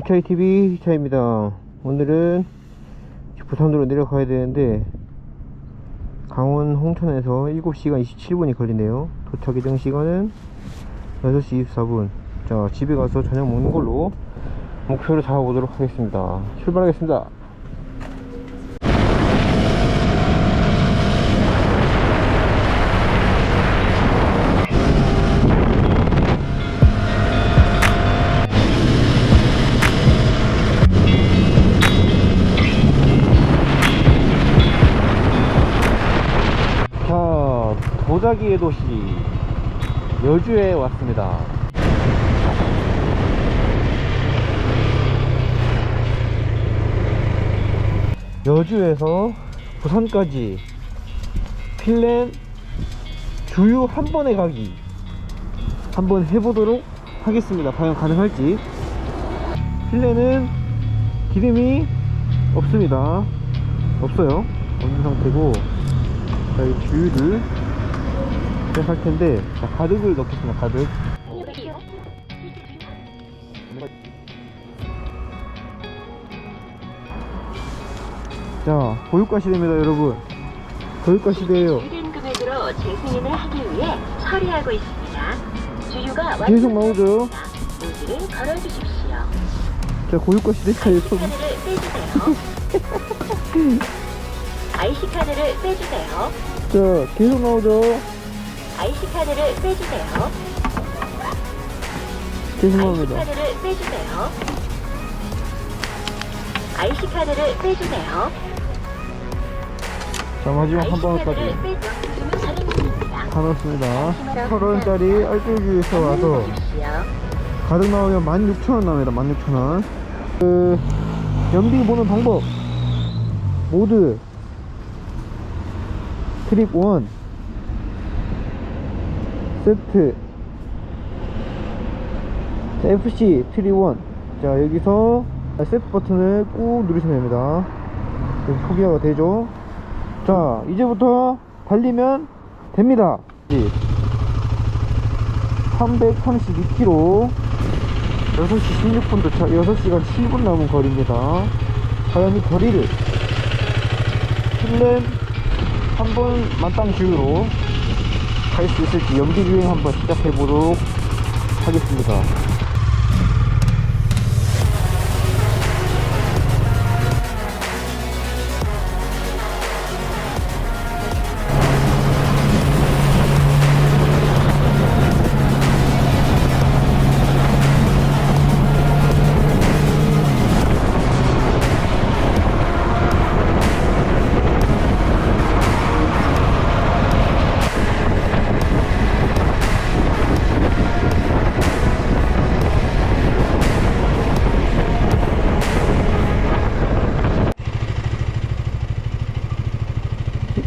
히차이 TV 히차입니다. 오늘은 부산으로 내려가야 되는데 강원 홍천에서 7시간 27분이 걸리네요. 도착 예정 시간은 6시 24분. 자, 집에 가서 저녁 먹는 걸로 목표를 잡아보도록 하겠습니다. 출발하겠습니다. 도자기의 도시 여주에 왔습니다. 여주에서 부산까지 필렌 주유 한 번에 가기 한번 해보도록 하겠습니다. 과연 가능할지. 필렌은 기름이 없습니다. 없어요. 없는 상태고 자, 이 주유를 할 텐데 자, 가득을 넣겠습니다. 가득. 자, 고유가 시대입니다, 여러분. 고유가 시대예요. 금액으로 재승인을 하기 위해 처리하고 있습니다. 주유가 계속 나오죠. 모드를 걸어주십시오. 자, 고유가 시대 차에 좀 카드를 빼주세요. IC 카드를 빼주세요. 자, 계속 나오죠. IC 카드를 빼주세요. 계속 IC 나옵니다. 카드를 빼주세요. IC 카드를 빼주세요. 자, 마지막 한 방울까지 카드를 빼주세요. 차례입니다. 다 넣었습니다. 1,000원짜리 알뜰주유에서 와서. 가득 나오면 16,000원 나옵니다. 16,000원. 그, 연비 보는 방법. 모드. 트립 1. 세트. 자, FC 1. 자, 여기서 세트 버튼을 꾹 누르시면 됩니다. 포기가 되죠. 자, 이제부터 달리면 됩니다. 332km 6시 16분 도착 6시간 7분 남은 거리입니다 과연 이 거리를 필름 한번 만땅 주유로 갈수 있을지 연비 주행 한번 시작해 보도록 하겠습니다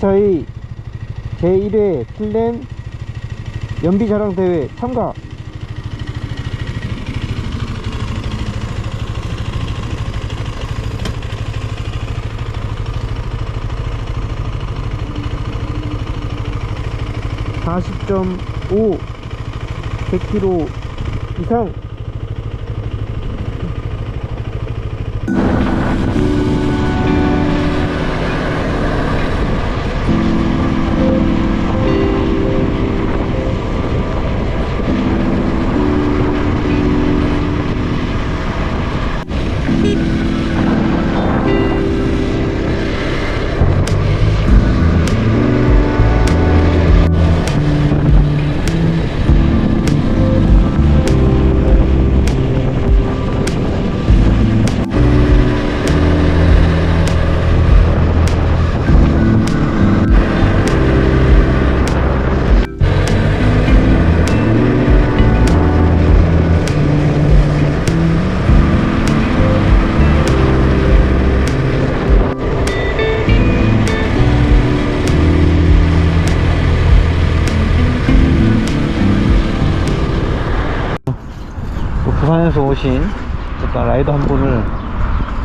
히차이 제1회 필렌 연비자랑대회 참가. (40.5) 100km 이상 부산에서 오신 일단 라이더 한 분을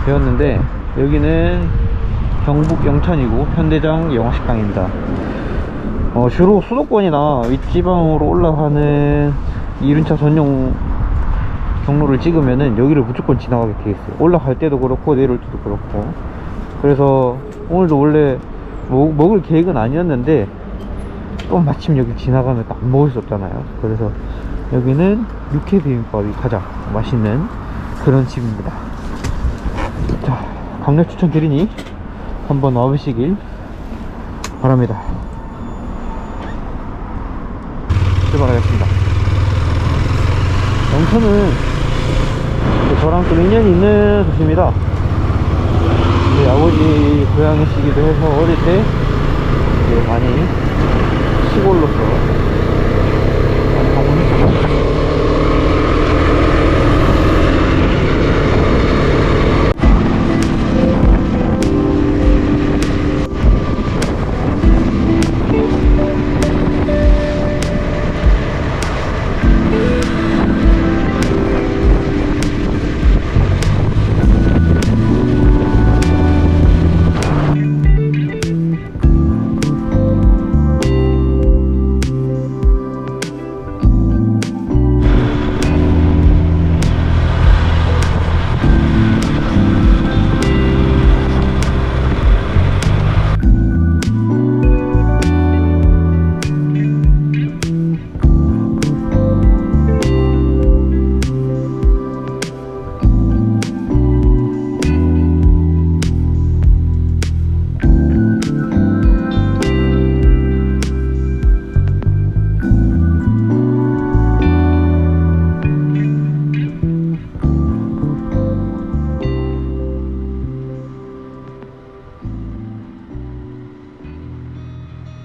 배웠는데 여기는 경북 영천이고 현대장 영화식당입니다 어, 주로 수도권이나 윗지방으로 올라가는 이륜차 전용 경로를 찍으면은 여기를 무조건 지나가게 돼 있어요. 올라갈 때도 그렇고 내려올 때도 그렇고. 그래서 오늘도 원래 먹, 먹을 계획은 아니었는데 또 마침 여기 지나가면 또안 먹을 수 없잖아요. 그래서 여기는 육회 비빔밥이 가장 맛있는 그런 집입니다. 자, 강력 추천드리니 한번 와보시길 바랍니다. 출발하겠습니다. 영천은 저랑 좀 인연이 있는 도시입니다. 저희 아버지 고향이시기도 해서 어릴 때 많이 시골로서 Thank you.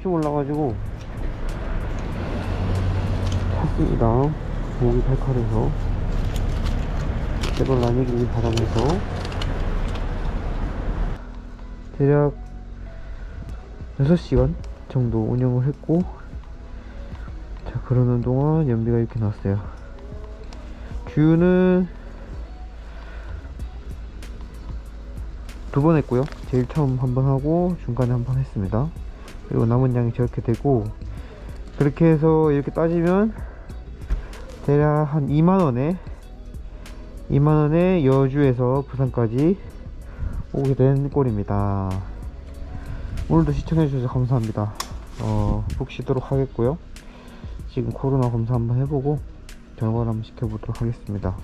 혹시 몰라가지고 샀습니다. 목이 칼칼해서. 제발 아니길 바라면서. 대략 6시간 정도 운영을 했고 자 그러는 동안 연비가 이렇게 나왔어요. 뷰는 두 번 했고요. 제일 처음 한 번 하고 중간에 한 번 했습니다 그리고 남은 양이 저렇게 되고 그렇게 해서 이렇게 따지면 대략 한 2만원에 2만원에 여주에서 부산까지 오게 된 꼴입니다. 오늘도 시청해주셔서 감사합니다. 어, 푹 쉬도록 하겠고요. 지금 코로나 검사 한번 해보고 결과를 한번 시켜보도록 하겠습니다